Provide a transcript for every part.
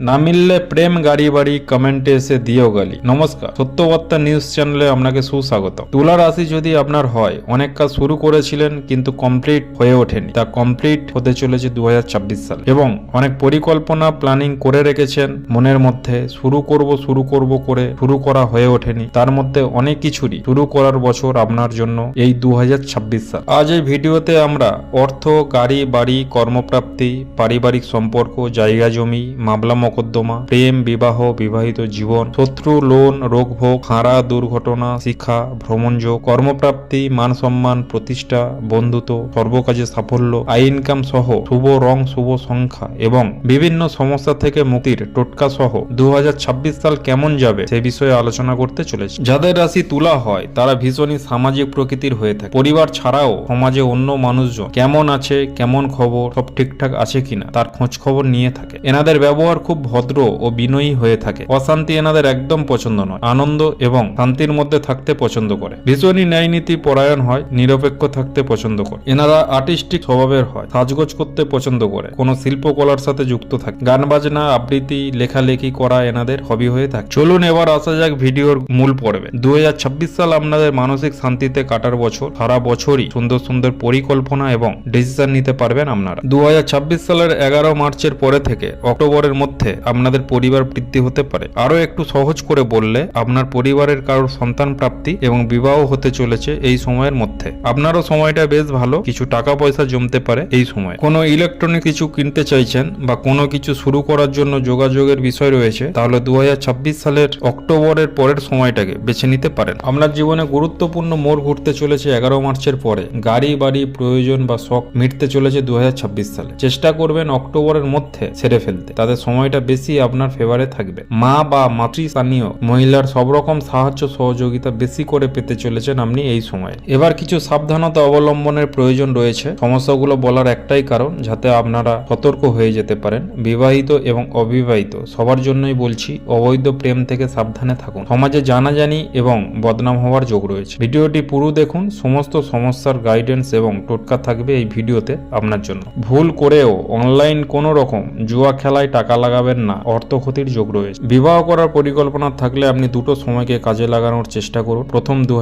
না মিললে প্রেম গাড়ি বাড়ি কমেন্টে এসে দিও গালি। নমস্কার। সত্যবার্তা নিউজ চ্যানেলে আপনাকে সুস্বাগত তুলা রাশি যদি আপনার হয়, অনেক কাজ শুরু করেছিলেন কিন্তু কমপ্লিট হয়ে ওঠেনি। তা কমপ্লিট হতে চলেছে দু হাজার ছাব্বিশ সাল। এবং অনেক পরিকল্পনা প্ল্যানিং করে রেখেছেন। মনের মধ্যে শুরু করব শুরু করব করে শুরু করা হয়ে ওঠেনি। তার মধ্যে অনেক কিছুরই শুরু করার বছর আপনার জন্য এই দু হাজার ছাব্বিশ সাল। আজ এই ভিডিওতে আমরা অর্থ, গাড়ি, বাড়ি, কর্মপ্রাপ্তি, পারিবারিক সম্পর্ক, জায়গা জমি, মামলা মকদ্দমা, প্রেম, বিবাহ, বিবাহিত জীবন, শত্রু, লোন, রোগভোগ, হারা, দুর্ঘটনা, শিক্ষা, ভ্রমণযোগ, কর্মপ্রাপ্তি মান সম্মান প্রতিষ্ঠা, বন্ধুত্ব, সর্বকাজে সাফল্য আই ইনকাম সহ শুভ রং, শুভ সংখ্যা এবং বিভিন্ন সমস্যা থেকে মুক্তির টোটকা সহ দু হাজার ছাব্বিশ সাল কেমন যাবে সে বিষয়ে আলোচনা করতে চলেছে। যাদের রাশি তুলা হয়, তারা ভীষণই সামাজিক প্রকৃতির হয়ে থাকে। পরিবার ছাড়াও সমাজে অন্য মানুষজন কেমন আছে, কেমন খবর, সব ঠিকঠাক আছে কিনা, তার খোঁজ খবর নিয়ে থাকে। এনাদের ব্যবহার খুব ভদ্র ও বিনয়ী হয়ে থাকে। অশান্তি এনাদের একদম পছন্দ নয়। আনন্দ এবং শান্তির মধ্যে থাকতে পছন্দ করে। ভীষণই ন্যায়নীতি পরায়ণ হয়, নিরপেক্ষ থাকতে পছন্দ করে। এনারা আর্টিস্টিক স্বভাবের হয়, সাজগোজ করতে পছন্দ করে। কোনো শিল্পকলার সাথে যুক্ত থাকে। গান বাজনা, আবৃত্তি, লেখালেখি করা এনাদের হবি হয়ে থাকে। চলুন এবার আসা যাক ভিডিওর মূল পর্বে। দু হাজার ছাব্বিশ সাল আপনাদের মানসিক শান্তিতে কাটার বছর। সারা বছরই সুন্দর সুন্দর পরিকল্পনা এবং ডিসিশন নিতে পারবেন আপনারা। দু হাজার ছাব্বিশ সালের এগারো মার্চের পরে থেকে অক্টোবরের মধ্যে আপনাদের পরিবার বৃদ্ধি হতে পারে। আরও একটু সহজ করে বললে, আপনার পরিবারের কারোর সন্তান প্রাপ্তি এবং বিবাহ হতে চলেছে এই সময়ের মধ্যে। আপনারও সময়টা বেশ ভালো, কিছু টাকা পয়সা জমতে পারে এই সময়। কোনো ইলেকট্রনিক কিছু কিনতে চাইছেন বা কোনো কিছু শুরু করার জন্য যোগাযোগের বিষয় রয়েছে, তাহলে দু হাজার ছাব্বিশ সালের অক্টোবরের পরের সময়টাকে বেছে নিতে পারেন। আপনার জীবনে গুরুত্বপূর্ণ মোড় ঘুরতে চলেছে এগারো মার্চের পরে। গাড়ি, বাড়ি, প্রয়োজন বা শখ মিটতে চলেছে দু হাজার ছাব্বিশ সালে। চেষ্টা করবেন অক্টোবরের মধ্যে সেরে ফেলতে। তাদের সময়টা বেশি আপনার ফেভারে থাকবে। মা বা মাতৃস্থানীয় মহিলার সব রকম সাহায্য সহযোগিতা বেশি করে পেতে চলেছেন আপনি এই সময়ে। এবার কিছু সাবধানতা অবলম্বনের প্রয়োজন রয়েছে। সমস্যাগুলো বলার একটাই কারণ, যাতে আপনারা সতর্ক হয়ে যেতে পারেন। বিবাহিত এবং অবিবাহিত, সবার জন্যই বলছি, অবৈধ প্রেম থেকে সাবধানে থাকুন। সমাজে জানাজানি এবং বদনাম হওয়ার যোগ রয়েছে। ভিডিওটি পুরো দেখুন। সমস্ত সমস্যার গাইডেন্স এবং টোটকা থাকবে এই ভিডিওতে আপনার জন্য। ভুল করেও অনলাইন কোনো রকম জুয়া খেলায় টাকা লাগাবেন না। অর্থ ক্ষতির যোগ রয়েছে। বিবাহ করার পরিকল্পনা থাকলে আপনি দুটো সময়কে কাজে লাগানোর চেষ্টা করুন। প্রথম দু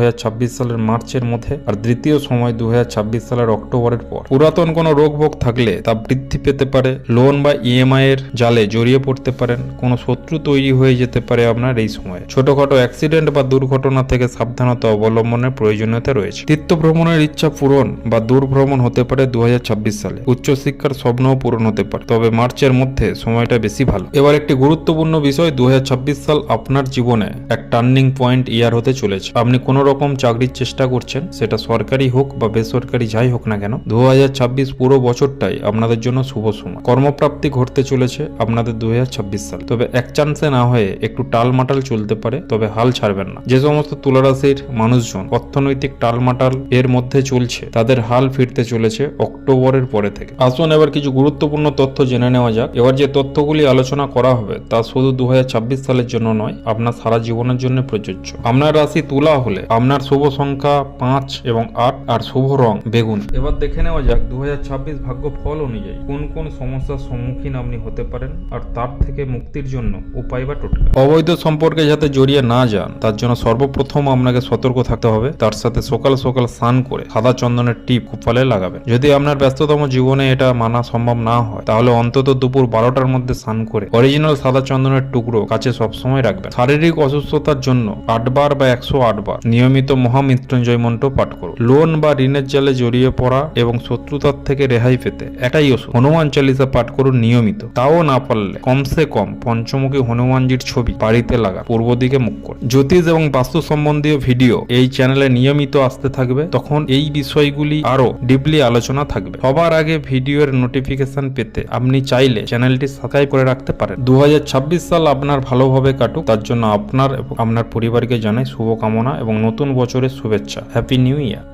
সালের মার্চের মধ্যে আর দ্বিতীয় সময় দু সালের অক্টোবরের পর। পুরাতন কোনো রোগ ভোগ থাকলে তা বৃদ্ধি পেতে পারে। লোন বা ইএমআই এর জালে জড়িয়ে পড়তে পারেন। কোনো শত্রু তৈরি হয়ে যেতে পারে আপনার এই সময়ে। ছোটখাটো অ্যাক্সিডেন্ট বা দুর্ঘটনা থেকে সাবধানতা অবলম্বনের প্রয়োজনীয়তা রয়েছে। তীর্থ ভ্রমণের ইচ্ছা পূরণ বা দূর ভ্রমণ হতে পারে দু হাজার ছাব্বিশ সালে। উচ্চশিক্ষার স্বপ্নও পূরণ হতে পারে। তবে মার্চের মধ্যে সময়টা বেশি ভালো। এবার একটি গুরুত্বপূর্ণ বিষয় দু হাজার ছাব্বিশ সাল আপনার জীবনে এক টার্নিং পয়েন্ট ইয়ার হতে চলেছে। আপনি কোনো রকম চাকরির চেষ্টা করছেন, সেটা সরকারি হোক বা বেসরকারি যাই হোক না কেন দু হাজার ছাব্বিশ পুরো বছরটাই আপনাদের জন্য শুভ সময়। কর্মপ্রাপ্তি ঘটতে চলেছে আপনাদের দু সাল। তবে এক চান্সে না হয়ে একটু টালমাটাল চলতে পারে, তবে হাল ছাড়বেন না। যে সমস্ত তুলারাশির মানুষজন অর্থনৈতিক টালমাটাল এর মধ্যে চলছে, তাদের হাল ফিরতে চলেছে অক্টোবরের পরে থেকে। আসুন এবার কিছু গুরুত্বপূর্ণ তথ্য জেনে নেওয়া যাক। এবার যে তথ্যগুলি আলোচনা করা হবে, তা শুধু দু হাজার ছাব্বিশ সালের জন্য নয়, আপনার সারা জীবনের জন্য প্রযোজ্য। আপনার রাশি তুলা হলে আপনার শুভ সংখ্যা পাঁচ এবং আট আর শুভ রং বেগুন। এবার দেখে নেওয়া যাক দু ভাগ্য ফল অনুযায়ী কোন কোন সমস্যার সম্মুখীন আপনি হতে পারেন আর তার থেকে মুক্তির জন্য উপায় বা টোটকা। অবৈধ সম্পর্কে যাতে জড়িয়ে না যান, তার জন্য সর্বপ্রথম আপনাকে সতর্ক থাকতে হবে, তার সাথে সকাল সকাল স্নান করে সাদা চন্দনের টিপ কপালে লাগাবেন। যদি আপনার ব্যস্ততম জীবনে এটা মানা সম্ভব না হয়, তাহলে অন্তত দুপুর বারোটার মধ্যে স্নান করে। অরিজিনাল সাদা চন্দনের টুকরো কাছে সবসময় রাখবেন। শারীরিক অসুস্থতার জন্য আটবার বা একশো আটবার নিয়মিত মহামৃত্যুঞ্জয় মন্ত্র পাঠ করুন। লোন বা ঋণের জালে জড়িয়ে পড়া এবং শত্রুতার থেকে রেহাই পেতে এটাই ওষুধ। হনুমান চালিসা পাঠ করুন নিয়মিত। তাও না পারলে কমসে কম পঞ্চমুখী হনুমানজির ছবি বাড়িতে লাগা। পূর্ব দিকে মুখ করুন। জ্যোতিষ এবং বাস্তু সম্বন্ধীয় ভিডিও এই চ্যানেলে নিয়মিত আসতে থাকবে। তখন এই বিষয়গুলি আরও ডিপলি আলোচনা থাকবে। সবার আগে ভিডিওর নোটিফিকেশন পেতে আপনি চাইলে চ্যানেলটি সাবস্ক্রাইব করে রাখতে পারেন। দু হাজার ছাব্বিশ সাল আপনার ভালোভাবে কাটুক, তার জন্য আপনার এবং আপনার পরিবারকে জানাই শুভকামনা এবং নতুন বছরের শুভেচ্ছা। Happy new year